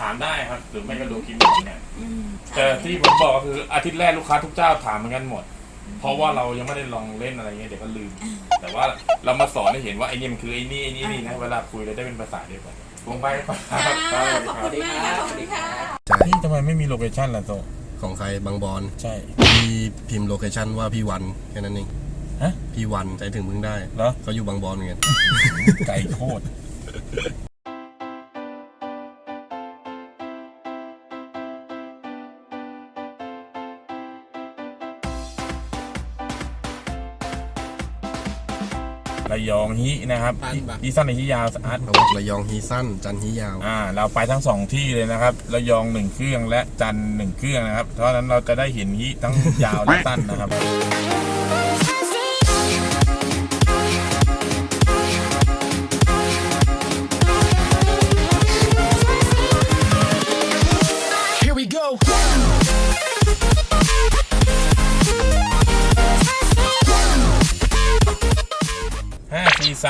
ถามได้ครับ หรือไม่ก็ดูคลิปนี้เนี่ยแต่ที่ผมบอกก็คืออาทิตย์แรกลูกค้าทุกเจ้าถามเหมือนกันหมด เพราะว่าเรายังไม่ได้ลองเล่นอะไรเงี้ยเดี๋ยวก็ลืม แต่ว่าเรามาสอนให้เห็นว่าไอ้นี่มันคือไอ้นี่ไอ้นี่นี่นะเวลาคุยเราได้เป็นภาษาเดียวกันวงไปครับค่ะขอบคุณมากค่ะขอบคุณค่ะใช่นี่ทำไมไม่มีโลเคชั่นล่ะโตของใครบางบอลใช่พี่พิมพ์โลเคชันว่าพี่วันแค่นั้นเองฮะพี่วันใจถึงมึงได้เหรอเขาอยู่บางบอลเหมือนกันไก่โคตร ยองฮินะครับปันปะที่สั้นในที่ยาวสะอาดเขาบอกระยองฮีสั้น จันฮียาว อ่า เราไปทั้งสองที่เลยนะครับระยองหนึ่งเครื่องและจันทร์หนึ่งเครื่องนะครับเพราะฉะนั้นเราจะได้เห็นฮิทั้งยาวและสั้นนะครับ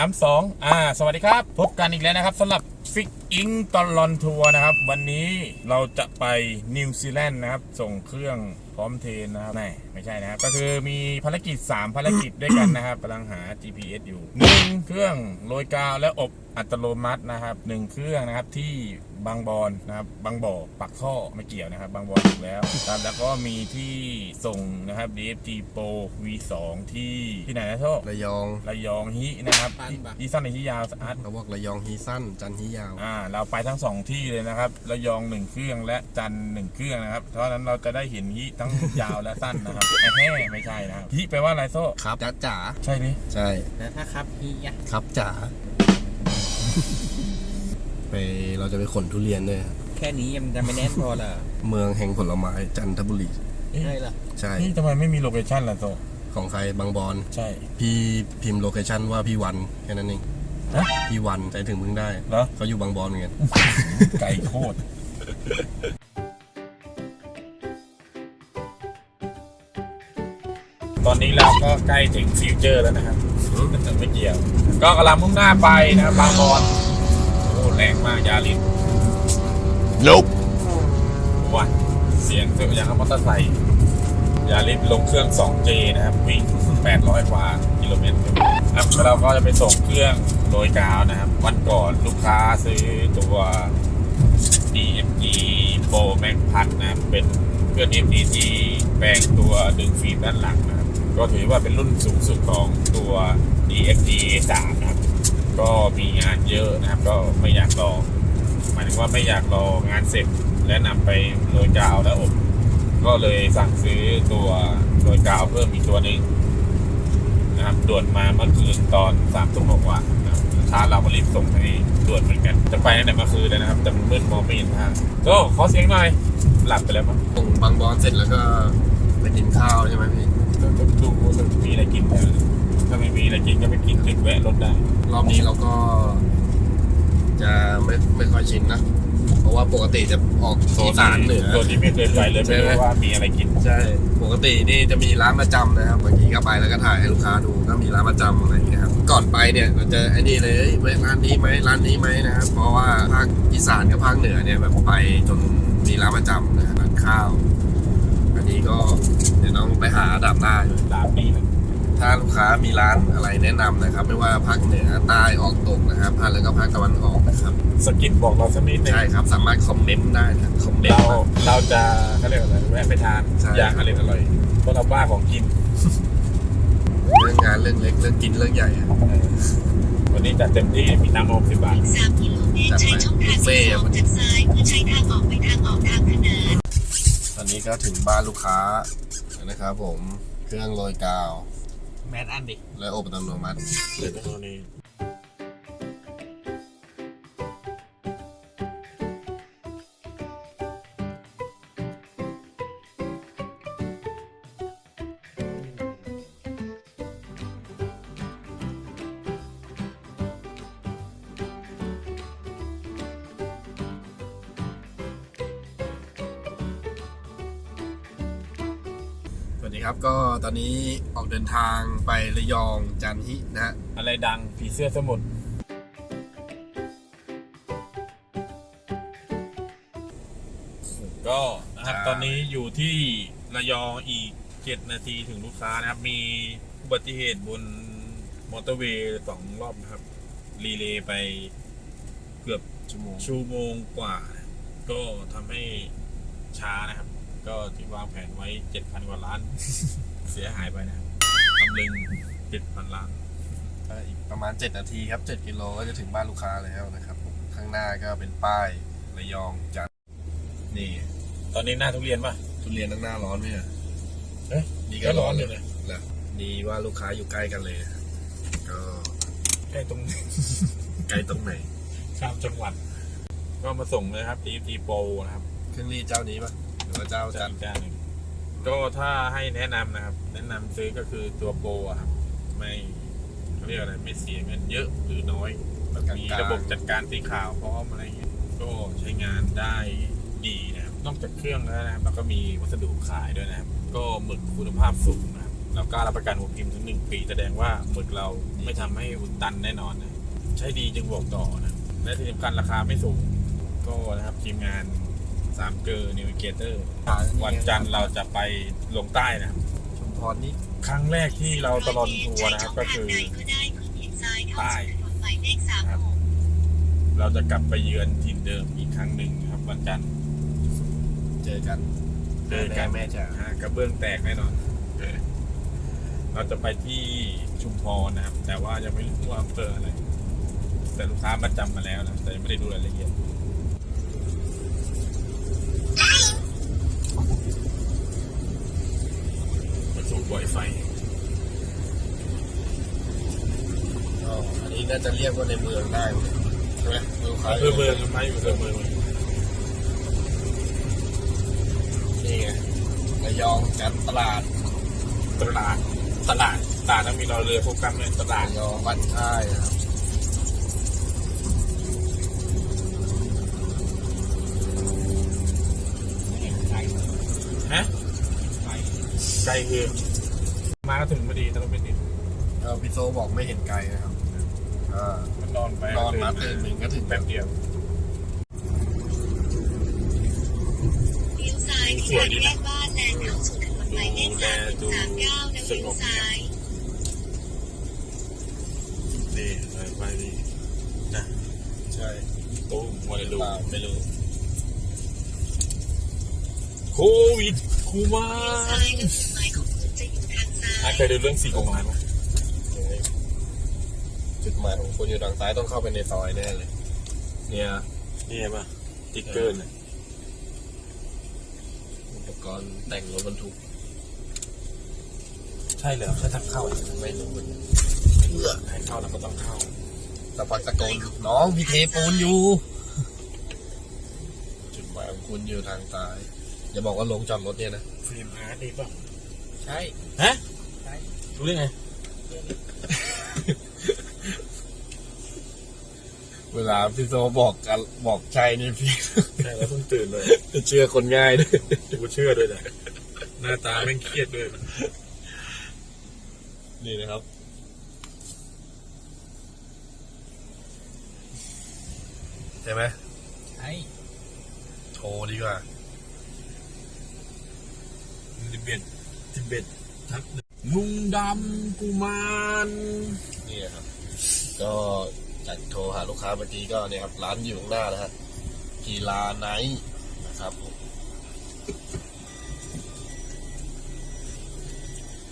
32อ่า สวัสดีครับ พบกันอีกแล้วนะครับสำหรับฟิก อิงตลอนทัวร์นะครับ วันนี้เราจะไปนิวซีแลนด์นะครับ ส่งเครื่องพร้อมเทรนนะครับไม่ไม่ใช่นะครับ ก็คือมีภารกิจ 3 ภารกิจด้วยกันนะครับกำลังหา GPS อยู่ 1 เครื่องโรยกาวและอบอัตโนมัตินะครับ 1 เครื่องนะครับที่บางบอนนะครับบางบ่อปักท่อไม่เกี่ยวนะครับ บางบอนถูกแล้วครับแล้วก็มีที่ส่งนะครับ DFG Pro V2 ที่ที่ไหนนะโชคระยองระยองฮินะครับปันปะ ที่สั้นในที่ยาวสะอาดเขาบอกระยองฮีสั้นจันฮียาว อ่าเราไปทั้งสองที่เลยนะครับระยองหนึ่งเครื่องและจันทร์หนึ่งเครื่องนะครับ เพราะฉะนั้นเราจะได้เห็นฮิทั้งยาวและสั้นนะครับแฮ่ๆไม่ใช่นะครับฮิแปลว่าอะไรโซ่ครับจ๋าจ๋าใช่นี่ใช่แล้วถ้าครับฮีอะครับจ๋าไปเราจะไปขนทุเรียนด้วยครับแค่นี้ยังจะไม่แน่นพอเหรอเมืองแห่งผลไม้จันทบุรีใช่เหรอใช่นี่ทำไมไม่มีโลเคชั่นล่ะโซ่ของใครบางบอลใช่ พี่พิมพ์โลเคชันว่าพี่วันแค่นั้นเอง ฮะพี่วันใจถึงมึงได้เหรอ เขาอยู่บางบอลเหมือนกันไก่โคตรตอนนี้เราก็ใกล้ถึงฟิวเจอร์แล้วนะครับแต่ไม่เกี่ยว ก็กำลังมุ่งหน้าไปนะครับบางบอนโอ้แรงมากยาลิน Nope ว้าเสียงเสียงอย่างกับมอเตอร์ไซค์ยาลิสลงเครื่อง 2J นะครับ วิ่ง 800 กว่ากิโลเมตรครับแล้วเราก็จะไปส่งเครื่อง โรยกาวนะครับ วันก่อนลูกค้าซื้อตัว DMG Pro Max พันนะเป็นเครื่อง DMG ที่แปลงตัวดึงฟิล์มด้านหลังนะครับ ก็ถือว่าเป็นรุ่นสูงสุดของตัว DFG 3นะครับ ก็มีงานเยอะนะครับ ก็ไม่อยากรอหมายถึงว่าไม่อยากรองานเสร็จและนำไปโรยกาวแล้วอบ ก็เลยสั่งซื้อตัวโรยกาวเพิ่มอีกตัวหนึ่งนะครับด่วนมาเมื่อคืนตอนสามทุ่มกว่า ช้าเราก็รีบส่งให้ด่วนเหมือนกัน จะไปตั้งแต่เมื่อคืนเลยนะครับ แต่มันมืดมองไม่เห็นทางก็ขอเสียงหน่อย หลับไปแล้วมั้งส่งบางบอลเสร็จแล้วก็ไปกินข้าวใช่ไหมพี่ก็ก็ดูว่ามีอะไรกินแถวนั้นถ้าไม่มีอะไรกินก็ไม่กินจุดแวะรถได้ รอบนี้เราก็ จะไม่ไม่ค่อยชินนะเพราะว่าปกติจะออกอีสานเหนือโซนที่ไม่เคยไปเลยใช่ไม่ไหมรู้ว่ามีอะไรกิน ใช่ ปกตินี่จะมีร้านประจำนะครับบางทีก็ไปแล้วก็ถ่ายให้ลูกค้าดูก็มีร้านประจำอะไร อย่างเงี้ยครับก่อนไปเนี่ยเราจะไอ้นี่เลยเอ้ยแวะร้านนี้ไหมร้านนี้ไหมนะครับเพราะว่าภาคอีสานกับภาคเหนือเนี่ยแบบไปจนมีร้านประจำนะครับร้านข้าว อันนี้ก็เดี๋ยวต้องไปหาดับหน้าอยู่ตามนี้นะถ้าลูกค้ามีร้านอะไรแนะนำนะครับ ไม่ว่าภาคเหนือใต้ออกตกนะครับภาคแล้วก็ภาคตะวันออกนะครับสกิปบอกเราสักนิดหนึงใช่ครับ สามารถคอมเมนต์ได้นะครับคอมเมนเราต์มาเราจะเขาเรียกว่าอะไรแวะไปทานใช่อย่างอร่อยอร่อยเพราะเราบ้าของกิน เรื่องงานเรื่องเล็กเรื่องกินเรื่องใหญ่อะวันนี้จัดเต็มที่มีน้ำหกสิบบาท สามกิโลเมตรใช้ช่องทางที่สองจากซ้ายเพื่อใช้ทางออกไปทางออกทางขนานตอนนี้ก็ถึงบ้านลูกค้าแล้วนะครับผมเครื่องโรยกาว แมนอันดิ และอบอัตโนมัติ เดี๋ยวตัวนี้ ดีครับก็ตอนนี้ออกเดินทางไประยองจันทินะฮะอะไรดังผีเสื้อสมุทรตอนนี้อยู่ที่ระยองอีกเจ็ดนาทีถึงลูกค้านะครับ มีอุบัติเหตุบนมอเตอร์เวย์สองรอบนะครับ รีเลย์ไปเกือบชั่วโมงชั่วโมงกว่านะก็ทำให้ช้านะครับ ก็ที่วางแผนไว้เจ็ดพันกว่าล้าน เสียหายไปนะครับตำลึงเจ็ดพันล้าน ก็อีกประมาณ 7 นาทีครับ 7 กิโลก็จะถึงบ้านลูกค้าแล้วนะครับผมข้างหน้าก็เป็นป้ายระยองจัดนี่ตอนนี้หน้าทุเรียนป่ะ ทุเรียนตั้งหน้าร้อนไหมอะเอ๊ะนี่ก็ร้อนอยู่นะเหรอดีว่าลูกค้าอยู่ใกล้กันเลย ก็ใกล้ตรงใกล้ตรงไหนข้ามจังหวัด ก็มาส่งเลยครับทีทีโปรนะครับ เครื่องรีดเจ้านี้ปะห รือว่าเจ้าจัจานนจานหนึ่งก็ถ้าให้แนะนำนะครับ แนะนำซื้อก็คือตัวโปรอะครับ ไม่เขาเรียกอะไรไม่เสียเงินเยอะหรือน้อยแบบมีระบบจัดการสีขาวพร้อมอะไรเงี้ยก็ใช้งานได้ดีนะครับ นอกจากเครื่องแล้วนะครับแล้วก็มีวัสดุขายด้วยนะครับ ก็หมึกคุณภาพสูงนะครับแล้วก็รับประกันหัวพิมพ์ถึงหนึ่งปี แสดงว่าหมึกเราไม่ทำให้อุดตันแน่นอนนะ ใช้ดีจึงบอกต่อนะ และที่สำคัญราคาไม่สูง ก็นะครับทีมงาน สามเกอร์นิวเกเตอร์ วันจันทร์เราจะไปลงใต้นะครับชุมพรนี่ครั้งแรกที่เราตลอดทัวร์นะครับก็คือใต้หมายเลขสามหกเราจะกลับไปเยือนถิ่นเดิมอีกครั้งหนึ่งครับวันจันทร์เจอกันเจอกันแม่จ๋าฮะกระเบื้องแตกแน่นอนเออเราจะไปที่ชุมพรนะครับ แต่ว่ายังไม่รู้ว่าอำเภออะไรแต่ลูกค้ามาจำมาแล้วนะแต่ยังไม่ได้ดูรายละเอียด ประตูไวไฟก็อันนี้น่าจะเรียกว่าในเมืองได้ใช่ไหมลูกค้าอำเภอเมืองไหมอำเภอเมืองนี่ไงระยองจัดตลาด ตลาด ตลาดตลาดต้องมีเราเรือพบกันเลยตลาดระยองบ้านค่ายนะครับฮะไกลคือ มาก็ถึงพอดีแต่เราไม่ติดเออพี่โซบอกไม่เห็นไกลนะครับก็มันนอนไปนอนมาตื่นหนึ่งก็ถึงแป๊บเดียวเลี้ยวซ้ายที่ทางแยกบ้านแลนด์เข้าสู่ถนนหมายเลขสามสามเก้าแล้วเลี้ยวซ้ายดีไปไปดีนะใช่ตู้มวยลูเปล่าไม่รู้โควิดคูมาเลี้ยวซ้ายแล้วจุดหมายของ คุณจะอยู่ทางซ้าอะยเคยดูเรื่องสี่กุมารไหมจุดหมายของคุณอยู่ทางซ้ายต้องเข้าไปในซอยแน่เลย เนี่ยนี่เห็นป่ะติ๊กเกอร์น่ะอุปกรณ์แต่งรถบรรทุก ใช่เหรอใช่ทางเข้าอะไม่รู้เหมือนกันให้เข้าแล้วก็ต้องเข้าสะพักตะโกนน้องพี่เทปูนอยู่ จุดหมายของคุณอยู่ทางซ้ายอย่าบอกว่าลงจอดรถเนี่ยนะฟิล์มอาร์ตดีป่ะใช่ ฮะใช่ รู้ได้ไง เวลาพี่โซบอกกันบอกใช่นี่พี่ ใช่แล้วเพิ่งตื่นเลยเชื่อคนง่ายด้วยกูเชื่อด้วยนะหน้าตาแม่งเครียดด้วยนี่นะครับใช่ไหมใช่โทรดีกว่าทิเบตทิเบตทัก ลุงดำกุมารนี่ครับ ก็จากโทรหาลูกค้าเมื่อกี้ก็เนี่ยครับ ร้านอยู่ข้างหน้านะฮะกีฬาไนท์นะครับผม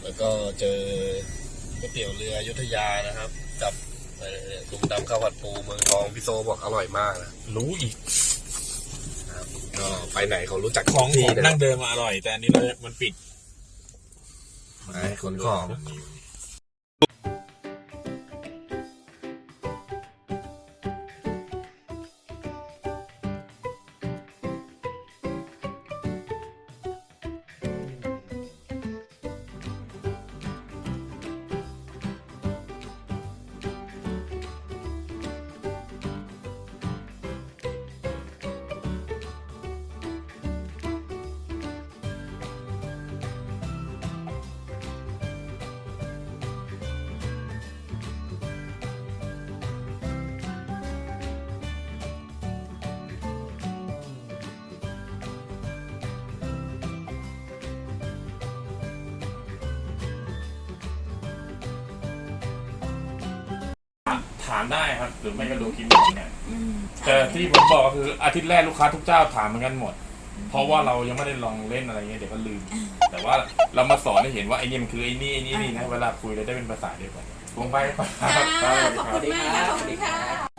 แล้วก็เจอก๋วยเตี๋ยวเรืออยุธยานะครับ กับเอ่อลุงดำข้าวผัดปูเมืองทองพี่โซบอกอร่อยมากนะรู้อีกครับก็ไปไหนเขารู้จักของที่ของนะนั่งเดินมาอร่อย แต่อันนี้เรามันปิด ไอ้ขนของามได้ครับ หรือไม่ก็ดูคลิปนี้เนี่ยแต่ที่ผมบอกก็คืออาทิตย์แรกลูกค้าทุกเจ้าถามเหมือนกันหมด เพราะว่าเรายังไม่ได้ลองเล่นอะไรเงี้ยเดี๋ยวก็ลืม แต่ว่าเรามาสอนให้เห็นว่าไอ้นี่มันคือไอ้นี่ไอ้นี่นี่นะเวลาคุยเราได้เป็นภาษาเดียวกันวงไปก่อนครับค่ะครับ ขอบคุณมากค่ะขอบคุณค่ะ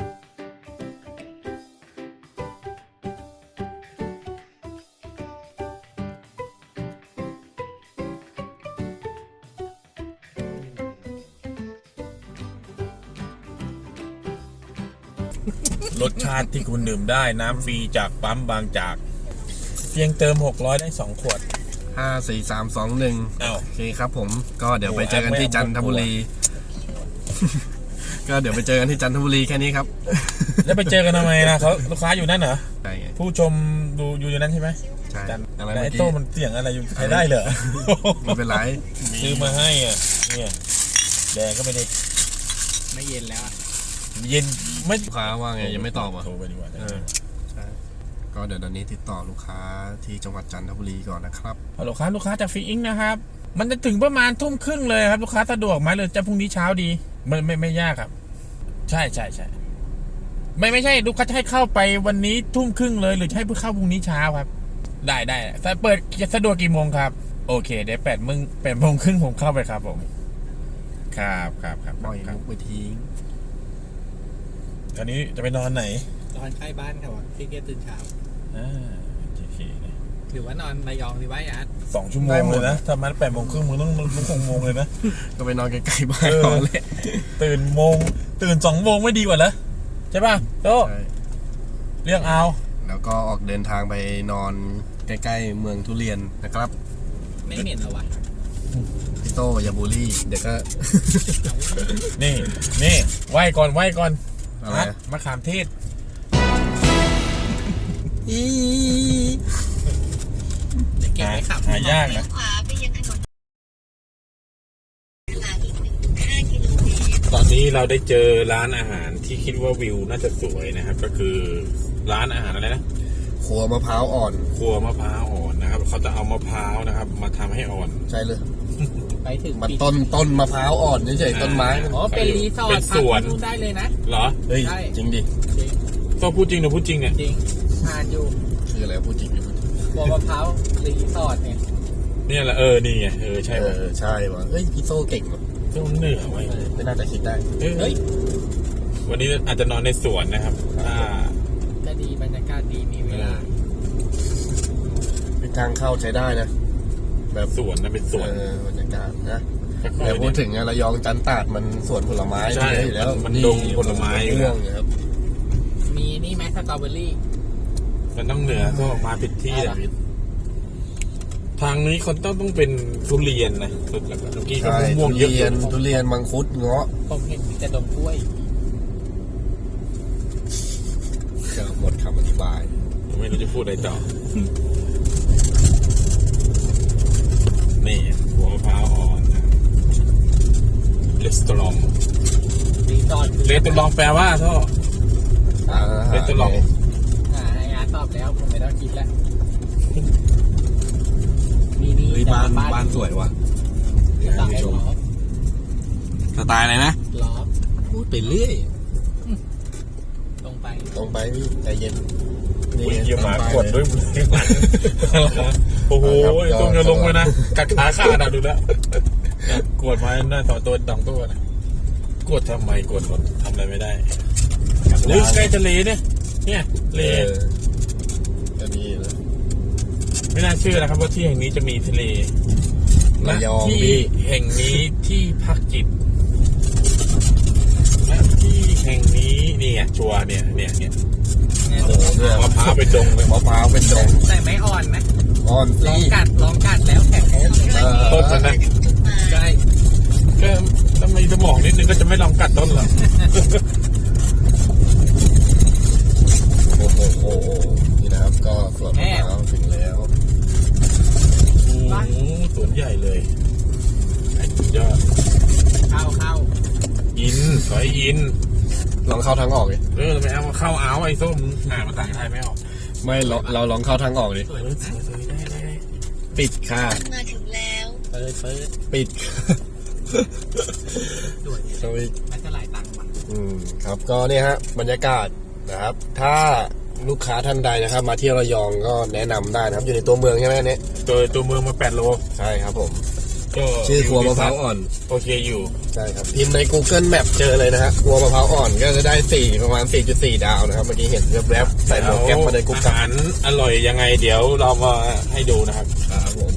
รสชาติที่คุณดื่มได้น้ำฟรีจากปั๊มบางจาก เพียงเติม 600 ได้ 2 ขวด ห้าสี่สามสองหนึ่งอ้าว โอเคครับผมก็เดี๋ยวไปเจอกันที่จันทบุรี ก็เดี๋ยวไปเจอกันที่จันทบุรีแค่นี้ครับแล้วไปเจอกันทำไมนะเขาลูกค้าอยู่นั่นเหรอ ใช่ไงผู้ชมดูอยู่อยู่นั้นใช่ไหมใช่จันอะไรแต่เมื่ไอ้อกี้โต้มันเสียงอะไรอยู่ใช้ได้เหรอ ไม่เป็นไรซื้อมาให้อะเนี่ยแดงก็ไม่ได้ไม่เย็นแล้วอะ เย็นไม่ลูกค้าว่าไงยังไม่ตอบอะ โทรไปดีกว่าเออ ใช่ก็เดี๋ยวตอนนี้ติดต่อลูกค้าที่จังหวัดจันทบุรีก่อนนะครับ ฮัลโหลครับลูกค้าจากฟีอิงนะครับ มันจะถึงประมาณทุ่มครึ่งเลยครับ ลูกค้าสะดวกไหมหรือจะพรุ่งนี้เช้าดีไม่ไม่ไม่ยากครับ ใช่ใช่ใช่ไม่ไม่ใช่ลูกค้าจะให้เข้าไปวันนี้ทุ่มครึ่งเลยหรือจะให้เพื่อเข้าพรุ่งนี้เช้าครับ ได้ได้แต่เปิดสะดวกกี่โมงครับ โอเคเดี๋ยวแปดโมงแปดโมงครึ่งผมเข้าไปครับผม ครับครับครับปล่อยครับ มุกไปทิ้ง ตอนนี้จะไปนอนไหน นอนใกล้บ้านเขาอะที่เกียจตื่นเช้า อ่าโอเคเลยหรือว่านอนระยองดีไว้อาร์ตสองชั่วโมงเลยนะถ้ามันแปดโมงครึ่งมึงต้องมึงหกโมงเลยนะ ก็ไปนอนใกล้ๆบ้านเออก่อนเลยตื่นโมง ตื่นสองโมงไม่ดีกว่าเหรอใช่ป่ะโตใช่เรื่องเอา แล้วก็ออกเดินทางไปนอนใกล้ๆเมืองทุเรียนนะครับไม่เหม็นเหรอวะพี่โตอย่าบูลลี่ เดี๋ยวก็ นี่ นี่ไหว้ก่อนไหว้ก่อน อะไรฮะอะ มะขามเทศเดี๋ยวเก็บไว้ขับหายากเลี้ยนะวขวาไปยังถนนขลาอีก1.5กิโลเมตร ตอนนี้เราได้เจอร้านอาหารที่คิดว่าวิวน่าจะสวยนะครับ ก็คือร้านอาหารอะไรนะ ครัวมะพร้าวอ่อน ครัวมะพร้าวอ่อนนะครับ เขาจะเอามะพร้าวนะครับ มาทำให้อ่อน ใช่เลย ไปถึงมันปีต้นต้นมะพร้าวอ่อนเฉยๆต้นไม้มันอ๋อเป็นรีสอร์ทเป็นสวน พักที่นู่นได้เลยนะ เหรอเฮ้ยใช่ จริงดิจริงโตพูดจริงหรือพูดจริงเนี่ย จริงผ่านอยู่คืออะไรพูดจริงดิพูดจริงบัวมะพร้าวรีสอร์ทเนี่ยเนี่ยแหละเออนี่ไงเออใช่เอป่ะอใช่ว่ะเฮ้ยพี่โตเก่งว่ะโต้เหนือไว้ยไม่น่าจะคิดได้ เฮ้เฮ้ยยวันนี้อาจจะนอนในสวนนะครับถ้าก็ดีบรรยากาศดีมีเวลาเป็นทางเข้าใช้ได้นะ แบบสวนนะเป็นสวนเออบรรยากาศนะค่อยๆแต่พูดเนี่ยถึงอะระยองจันตาดมันสวนผลไม้ใช่เยอะอยู่แล้วมันดงผลไม้อยู่เรื่องนะครับ มีนี่ไหมสตรอเบอรี่ มันต้องเหนือก็มาผิดที่อะไรนะพี่ทางนี้คนต้องต้องเป็นทุเรียนนะสุดแล้วก็เมื่อกี้ก็ใช่มะม่วงทุเยอะเรียนทุเรียนมังคุดเงาะผมเห็นมีแต่ดงกล้วยเกือบหมดคำอธิบาย ไม่รู้จะพูดอะไรต่อ นี่ หัวมะพร้าวอ่อนนะเลสตอรองรีสอร์ทคือเลสตอรองแปลว่าท่ออ่าเฮ้ยจะลองอ่าไอ้อาร์ตตอบแล้วผมไม่ต้องคิดแล้วมีนี่เฮ้ยบ้านบ้านสวยว่ะสั่งไอ้ล้อสไตล์อะไรนะล้อพูดไปเรื่อย ตรงไป ตรงไปพี่ใจเย็น โอ้ยไงเยี่ยหมาตรงไปกดด้วยมือโอ้โหครับต้องจะลงไปนะกัดขาขาดอะดูแล้วกดมาหน้าต่อตัวสองตัวนะกดทำไมกดรถทำอะไรไม่ได้เฮ้ยใกล้ทะเลเนี่ยเนี่ยทะเลเออจะมีนะไม่น่าเชื่อนะครับ ว่าที่แห่งนี้จะมีทะเลระยองที่พี่แห่งนี้ที่พักจิตและที่แห่งนี้นี่ไงชัวร์เนี่ยเนี่ยเนี่ย เนี่ยโอ้โหเนี่ยมะพร้าวไปดงเลยมะพร้าวเป็นดงแต่ไม่อ่อนนะอ่อนลสิองกัดลองกัดแล้วแข็งโป๊กเลยเออต้นมันนะใช่ก็ถ้ามีสมองนิดนึงก็จะไม่ลองกัดต้นหรอกโอ้โหโอ้โหนี่นะครับ ก็สวนมะพร้าวถึงแล้วโอ้โหสวนใหญ่เลยไอ้สุดยอดเข้าเข้าอินสอยอิน ลองเข้าทางออกดิเออไม่เอาเข้าเอาไอ้ส้มอ่านภาษาไทยไม่ออกไม่เราเราลองเข้าทางออกดิเออสวยสวยได้ได้ได้ปิดค่ะมาถึงแล้วเปิดเปิดปิดด่วนทำไมมันจะหลายตังค์ว่ะอืมครับก็เนี่ยฮะบรรยากาศนะครับ ถ้าลูกค้าท่านใดนะครับ มาเที่ยวระยองก็แนะนำได้นะครับ อยู่ในตัวเมืองใช่ไหมอันเนี่ยตัวตัวเมืองมา8โล ใช่ครับผม ก็ชื่อครัวมะพร้าวอ่อน โอเคอยู่ใช่ครับพิมพ์ใน Google Map เจอเลยนะฮะครัวมะพร้าวอ่อนก็จะได้4ประมาณ 4.4 ดาวนะครับเมื่อกี้เห็นแวบๆใส่หมวกแก๊ปมาในกุ๊กอากัหารอร่อยยังไงเดี๋ยวเรามาให้ดูนะครับ ครับผม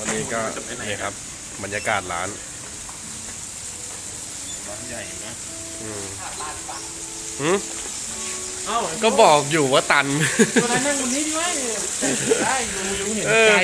อันนี้ ก็นี่ครับ บรรยากาศร้าน ร้านใหญ่นะอืมหืมก็บอกอยู่ว่าตันตัวนั้นนั่งบนนี้ดีไหมได้ดูดูเห็นเออใจ